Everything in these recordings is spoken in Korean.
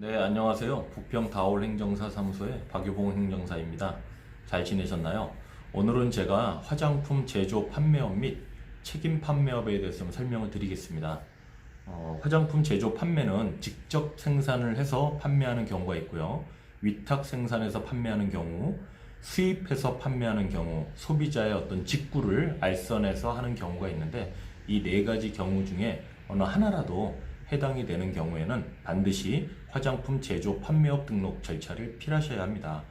네, 안녕하세요. 부평 다올 행정사 사무소의 박유봉 행정사입니다. 잘 지내셨나요? 오늘은 제가 화장품 제조 판매업 및 책임 판매업에 대해서 좀 설명을 드리겠습니다. 어, 화장품 제조 판매는 직접 생산을 해서 판매하는 경우가 있고요. 위탁 생산해서 판매하는 경우, 수입해서 판매하는 경우, 소비자의 어떤 직구를 알선해서 하는 경우가 있는데 이 네 가지 경우 중에 어느 하나라도 해당이 되는 경우에는 반드시 화장품 제조 판매업 등록 절차를 필하셔야 합니다.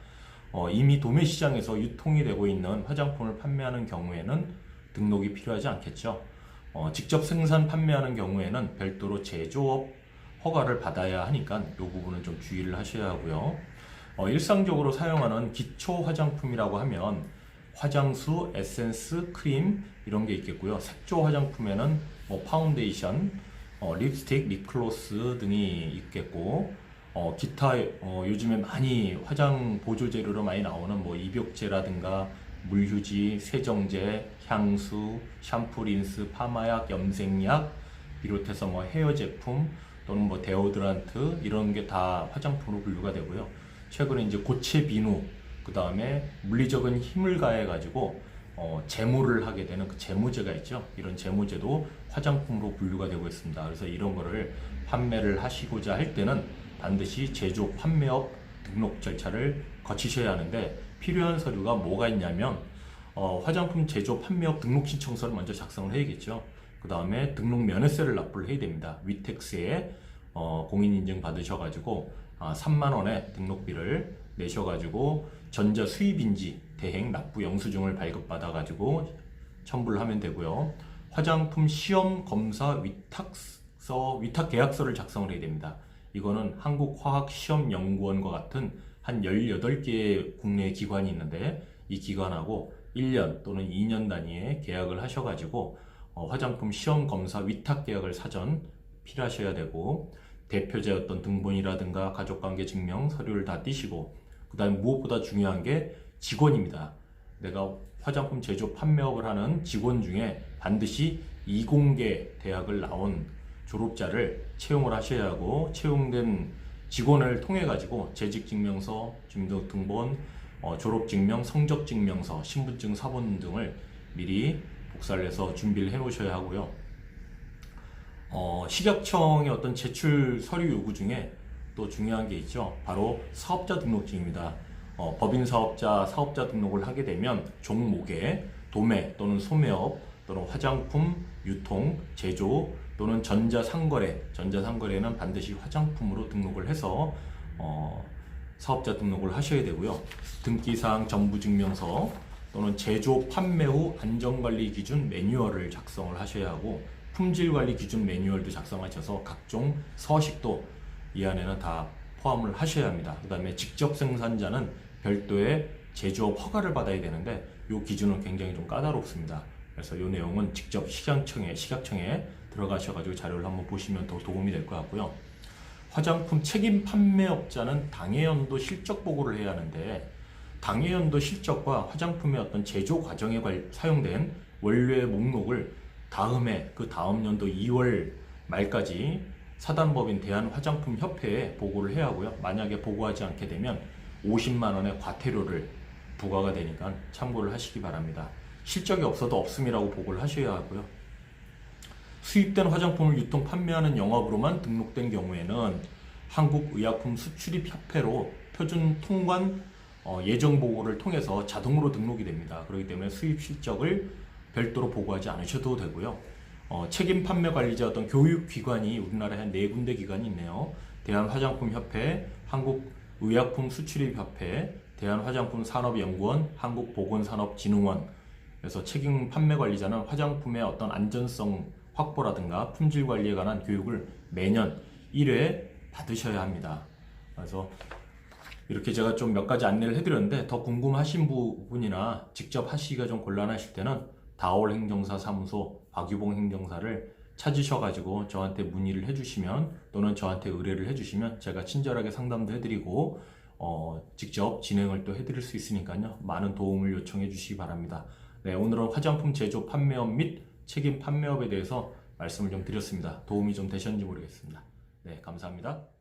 어, 이미 도매 시장에서 유통이 되고 있는 화장품을 판매하는 경우에는 등록이 필요하지 않겠죠. 어, 직접 생산 판매하는 경우에는 별도로 제조업 허가를 받아야 하니까 이 부분은 좀 주의를 하셔야 하고요. 어, 일상적으로 사용하는 기초 화장품이라고 하면 화장수, 에센스, 크림 이런 게 있겠고요. 색조 화장품에는 뭐 파운데이션, 어, 립스틱, 립글로스 등이 있겠고 어, 기타 어, 요즘에 많이 화장 보조 재료로 많이 나오는 뭐 입욕제라든가 물휴지, 세정제, 향수, 샴푸, 린스, 파마약, 염색약 비롯해서 뭐 헤어 제품 또는 뭐 데오드란트 이런 게 다 화장품으로 분류가 되고요. 최근에 이제 고체 비누 그 다음에 물리적인 힘을 가해 가지고 어, 재무를 하게 되는 그 재무제가 있죠. 이런 재무제도 화장품으로 분류가 되고 있습니다. 그래서 이런 거를 판매를 하시고자 할 때는 반드시 제조 판매업 등록 절차를 거치셔야 하는데 필요한 서류가 뭐가 있냐면 어, 화장품 제조 판매업 등록 신청서를 먼저 작성을 해야겠죠. 그 다음에 등록 면허세를 납부를 해야 됩니다. 위택스에 어, 공인인증 받으셔가지고 아, 3만 원의 등록비를 내셔가지고 전자 수입인지 대행 납부 영수증을 발급받아가지고 첨부를 하면 되고요. 화장품 시험 검사 위탁서 위탁 계약서를 작성을 해야 됩니다. 이거는 한국화학시험연구원과 같은 한 18개의 국내 기관이 있는데 이 기관하고 1년 또는 2년 단위의 계약을 하셔가지고 어, 화장품 시험 검사 위탁 계약을 사전 필하셔야 되고 대표자 어떤 등본이라든가 가족관계 증명 서류를 다 띄시고 그 다음에 무엇보다 중요한 게 직원입니다. 내가 화장품 제조 판매업을 하는 직원 중에 반드시 이공계 대학을 나온 졸업자를 채용을 하셔야 하고 채용된 직원을 통해 가지고 재직증명서, 주민등록등본, 어, 졸업증명, 성적증명서, 신분증, 사본 등을 미리 복사를 해서 준비를 해 놓으셔야 하고요. 어, 식약청의 어떤 제출 서류 요구 중에 또 중요한 게 있죠. 바로 사업자 등록증입니다. 어, 법인 사업자, 사업자 등록을 하게 되면 종목에 도매 또는 소매업 또는 화장품, 유통, 제조 또는 전자상거래, 전자상거래는 반드시 화장품으로 등록을 해서 어, 사업자 등록을 하셔야 되고요. 등기사항 정부증명서 또는 제조 판매 후 안전관리 기준 매뉴얼을 작성을 하셔야 하고 품질관리 기준 매뉴얼도 작성하셔서 각종 서식도 이 안에는 다 포함을 하셔야 합니다. 그 다음에 직접 생산자는 별도의 제조업 허가를 받아야 되는데 이 기준은 굉장히 좀 까다롭습니다. 그래서 이 내용은 직접 식약청에 식약청에 들어가셔가지고 자료를 한번 보시면 더 도움이 될 것 같고요. 화장품 책임 판매업자는 당해연도 실적 보고를 해야 하는데 당해연도 실적과 화장품의 어떤 제조 과정에 관- 사용된 원료의 목록을 다음해 그 다음 연도 2월 말까지 사단법인 대한화장품협회에 보고를 해야 하고요. 만약에 보고하지 않게 되면 50만 원의 과태료를 부과가 되니까 참고를 하시기 바랍니다. 실적이 없어도 없음이라고 보고를 하셔야 하고요. 수입된 화장품을 유통 판매하는 영업으로만 등록된 경우에는 한국의약품 수출입협회로 표준 통관 어, 예정 보고를 통해서 자동으로 등록이 됩니다. 그렇기 때문에 수입 실적을 별도로 보고하지 않으셔도 되고요. 어, 책임 판매 관리자 어떤 교육 기관이 우리나라에 한 네 군데 기관이 있네요. 대한화장품협회, 한국의약품 수출입협회, 대한화장품산업연구원, 한국보건산업진흥원. 그래서 책임 판매 관리자는 화장품의 어떤 안전성 확보라든가 품질 관리에 관한 교육을 매년 1회 받으셔야 합니다. 그래서 이렇게 제가 좀 몇 가지 안내를 해드렸는데 더 궁금하신 부분이나 직접 하시기가 좀 곤란하실 때는 다올 행정사 사무소 박유봉 행정사를 찾으셔가지고 저한테 문의를 해주시면 또는 저한테 의뢰를 해주시면 제가 친절하게 상담도 해드리고 어, 직접 진행을 또 해드릴 수 있으니까요 많은 도움을 요청해 주시기 바랍니다. 네 오늘은 화장품 제조 판매업 및 책임 판매업에 대해서 말씀을 좀 드렸습니다. 도움이 좀 되셨는지 모르겠습니다. 네 감사합니다.